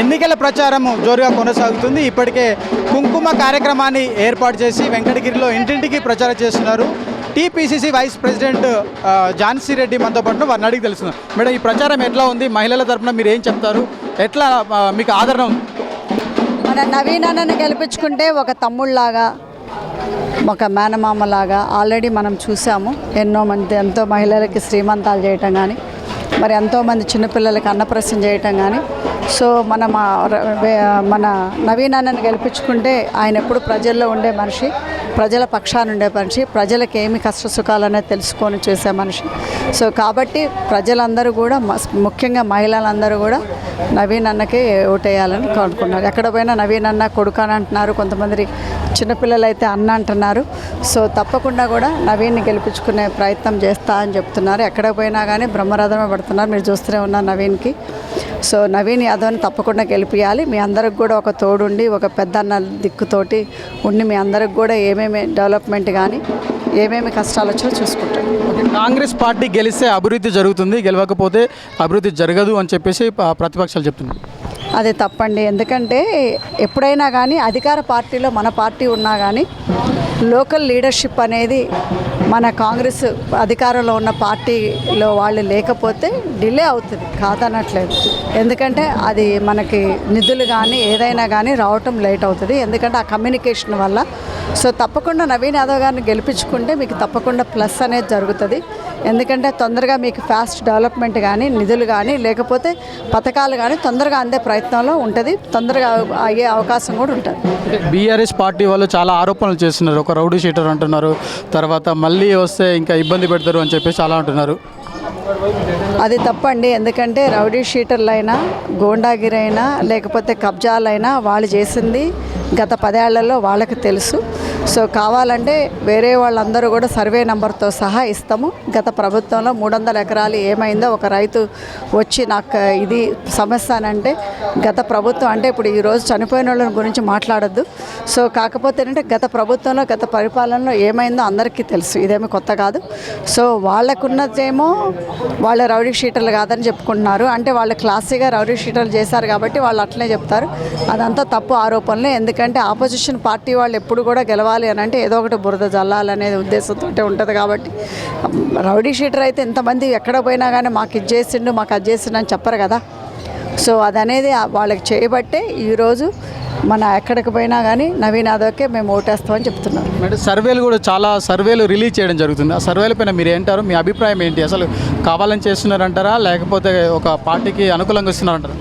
ఎన్నికల ప్రచారం జోరుగా కొనసాగుతుంది. ఇప్పటికే కుంకుమ కార్యక్రమాన్ని ఏర్పాటు చేసి వెంకటగిరిలో ఇంటింటికి ప్రచారం చేస్తున్నారు. టీపీసీసీ వైస్ ప్రెసిడెంట్ ఆ, ఝాన్సీ రెడ్డి మనతో పాటు వారిని అడిగి తెలుస్తున్నారు మేడం ఈ ప్రచారం ఎట్లా ఉంది? మహిళల తరపున మీరు ఏం చెప్తారు? ఎట్లా మీకు ఆదరణ ఉంది? మన నవీన్ గెలిపించుకుంటే ఒక తమ్ముళ్ళలాగా ఒక మేనమామలాగా ఆల్రెడీ మనం చూసాము. ఎన్నో మంది ఎంతో మహిళలకి శ్రీమంతాలు చేయటం కానీ మరి ఎంతోమంది చిన్నపిల్లలకి అన్నప్రసం చేయటం కానీ సో మన మా మన నవీనాన్నని గెలిపించుకుంటే ఆయన ఎప్పుడు ప్రజల్లో ఉండే మనిషి. ప్రజల పక్షాన ఉండే మనిషి ప్రజలకు ఏమి కష్ట సుఖాలు అనేది తెలుసుకొని చేసే మనిషి. సో కాబట్టి ప్రజలందరూ కూడా మస్- ముఖ్యంగా మహిళలందరూ కూడా నవీన్ అన్నకి ఓటేయాలని కోరుకున్నారు ఎక్కడ పోయినా నవీన్ అన్న కొడుకు అని అంటున్నారు కొంతమంది చిన్నపిల్లలు అయితే అన్న అంటున్నారు. సో తప్పకుండా కూడా నవీన్ని గెలిపించుకునే ప్రయత్నం చేస్తా అని చెప్తున్నారు. ఎక్కడ పోయినా కానీ బ్రహ్మరథమే పడుతున్నారు. మీరు చూస్తూనే ఉన్నారు నవీన్కి. సో నవీన్ యాదవ్ని తప్పకుండా గెలిపించాలి మీ అందరికి కూడా ఒక తోడుండి ఒక పెద్ద అన్న దిక్కుతోటి ఉండి మీ అందరికి కూడా ఏమేమి డెవలప్మెంట్ కానీ ఏమేమి కష్టాలు వచ్చినా చూసుకుంటాం కాంగ్రెస్ పార్టీ గెలిస్తే అభివృద్ధి జరుగుతుంది గెలవకపోతే అభివృద్ధి జరగదు అని చెప్పేసి ప్రతిపక్షాలు చెప్తున్నాయి. అది తప్పండి. ఎందుకంటే ఎప్పుడైనా కానీ అధికార పార్టీలో మన పార్టీ ఉన్నా కానీ లోకల్ లీడర్షిప్ అనేది మన కాంగ్రెస్ అధికారంలో ఉన్న పార్టీలో వాళ్ళు లేకపోతే డిలే అవుతుంది కాదనట్లేదు. ఎందుకంటే అది మనకి నిధులు కానీ ఏదైనా కానీ రావటం లేట్ అవుతుంది. ఎందుకంటే ఆ కమ్యూనికేషన్ వల్ల సో తప్పకుండా నవీన్ యాదవ్ గారిని గెలిపించుకుంటే మీకు తప్పకుండా ప్లస్ అనేది జరుగుతుంది. ఎందుకంటే తొందరగా మీకు ఫాస్ట్ డెవలప్మెంట్ కానీ నిధులు కానీ లేకపోతే పథకాలు కానీ తొందరగా అందే ప్రయత్నంలో ఉంటుంది. తొందరగా అయ్యే అవకాశం కూడా ఉంటుంది. బీఆర్ఎస్ పార్టీ వాళ్ళు చాలా ఆరోపణలు చేస్తున్నారు. ఒక రౌడీ షీటర్ అంటున్నారు. తర్వాత మళ్ళీ వస్తే ఇంకా ఇబ్బంది పెడతారు అని చెప్పేసి చాలా అంటున్నారు. అది తప్పండి. ఎందుకంటే రౌడీ షీటర్లైనా గోండాగిరైనా లేకపోతే కబ్జాలైనా వాళ్ళు చేసింది గత పదేళ్ళలో వాళ్ళకి తెలుసు. సో కావాలంటే వేరే వాళ్ళందరూ కూడా సర్వే నెంబర్తో సహా ఇస్తాము. గత ప్రభుత్వంలో మూడు వందల ఎకరాలు ఏమైందో ఒక రైతు వచ్చి నాకు ఇది సమస్య అని అంటే గత ప్రభుత్వం అంటే ఇప్పుడు ఈరోజు చనిపోయిన వాళ్ళ గురించి మాట్లాడొద్దు. సో కాకపోతే ఏంటంటే గత ప్రభుత్వంలో గత పరిపాలనలో ఏమైందో అందరికీ తెలుసు. ఇదేమి కొత్త కాదు. సో వాళ్ళకున్నదేమో వాళ్ళ రౌడీ షీటర్లు కాదని చెప్పుకుంటున్నారు. అంటే వాళ్ళు క్లాసీగా రౌడీ షీటర్లు చేశారు కాబట్టి వాళ్ళు అట్లనే చెప్తారు. అదంతా తప్పు ఆరోపణలే. ఎందుకంటే ఆపోజిషన్ పార్టీ వాళ్ళు ఎప్పుడు కూడా గెలవాలి అని అంటే ఏదో ఒకటి బురద జల్లాలనేది ఉద్దేశంతో ఉంటుంది కాబట్టి. రౌడీ షీటర్ అయితే ఎంతమంది ఎక్కడ పోయినా కానీ మాకు ఇది చేసిండు మాకు అది చేసిండు అని చెప్పరు కదా. సో అదనేది వాళ్ళకి చేయబట్టే ఈరోజు మన ఎక్కడికి పోయినా కానీ నవీన్ యాదవ్కే మేము ఓటేస్తామని చెప్తున్నారు. మేడం సర్వేలు కూడా చాలా సర్వేలు రిలీజ్ చేయడం జరుగుతుంది. ఆ సర్వేల పైన మీరు ఏంటారు? మీ అభిప్రాయం ఏంటి? అసలు కావాలని చేస్తున్నారంటారా? లేకపోతే ఒక పార్టీకి అనుకూలంగా ఇస్తున్నారంటారా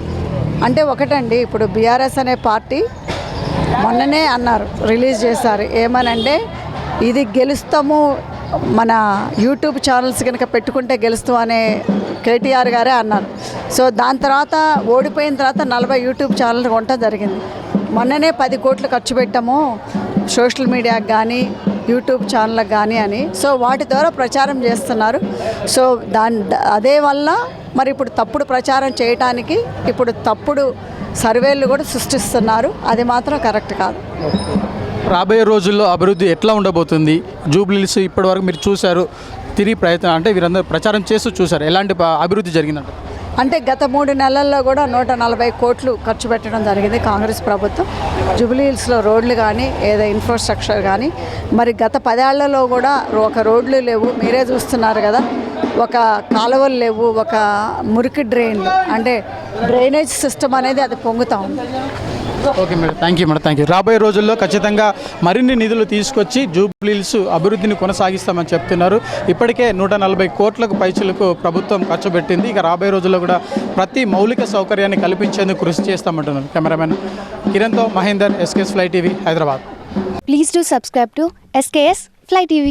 అంటే ఒకటండి ఇప్పుడు బీఆర్ఎస్ అనే పార్టీ మొన్ననే అన్నారు రిలీజ్ చేశారు. ఏమనంటే ఇది గెలుస్తాము మన యూట్యూబ్ ఛానల్స్ కనుక పెట్టుకుంటే గెలుస్తాం అనే కేటీఆర్ గారే అన్నారు. సో దాని తర్వాత ఓడిపోయిన తర్వాత నలభై యూట్యూబ్ ఛానల్ కొనటం జరిగింది. మొన్ననే పది కోట్లు ఖర్చు పెట్టాము సోషల్ మీడియాకి కానీ యూట్యూబ్ ఛానళ్ళకి కానీ అని. సో వాటి ద్వారా ప్రచారం చేస్తున్నారు. సో దాని అదే వల్ల మరి ఇప్పుడు తప్పుడు ప్రచారం చేయటానికి ఇప్పుడు తప్పుడు సర్వేలు కూడా సృష్టిస్తున్నారు. అది మాత్రం కరెక్ట్ కాదు. రాబోయే రోజుల్లో అభివృద్ధి ఎట్లా ఉండబోతుంది? జూబ్లీస్ ఇప్పటివరకు మీరు చూశారు తిరిగి ప్రయత్నం అంటే వీరందరూ ప్రచారం చేస్తూ చూశారు. ఎలాంటి అభివృద్ధి జరిగిందంట? అంటే గత మూడు నెలల్లో కూడా నూట నలభై కోట్లు ఖర్చు పెట్టడం జరిగింది కాంగ్రెస్ ప్రభుత్వం. జూబ్లీ హిల్స్లో రోడ్లు కానీ ఏదో ఇన్ఫ్రాస్ట్రక్చర్ కానీ మరి గత పదేళ్ళలో కూడా ఒక రోడ్లు లేవు. మీరే చూస్తున్నారు కదా ఒక కాలువలు లేవు ఒక మురికి డ్రైన్లు అంటే డ్రైనేజ్ సిస్టమ్ అనేది అది పొంగుతా ఉంది. Okay madam thank you madam thank you రాబోయే రోజుల్లో ఖచ్చితంగా మరిన్ని నిధులు తీసుకొచ్చి జూబ్లీల్స్ అభివృద్ధిని కొనసాగిస్తామని చెప్తున్నారు. ఇప్పటికే నూట నలభై కోట్లకు పైచులకు ప్రభుత్వం ఖర్చు పెట్టింది. ఇక రాబోయే రోజుల్లో కూడా ప్రతి మౌలిక సౌకర్యాన్ని కల్పించేందుకు కృషి చేస్తామంటున్నారు. Cameraman కిరణ్తో Mahender SKS fly TV Hyderabad. Please do subscribe to SKS Fly TV.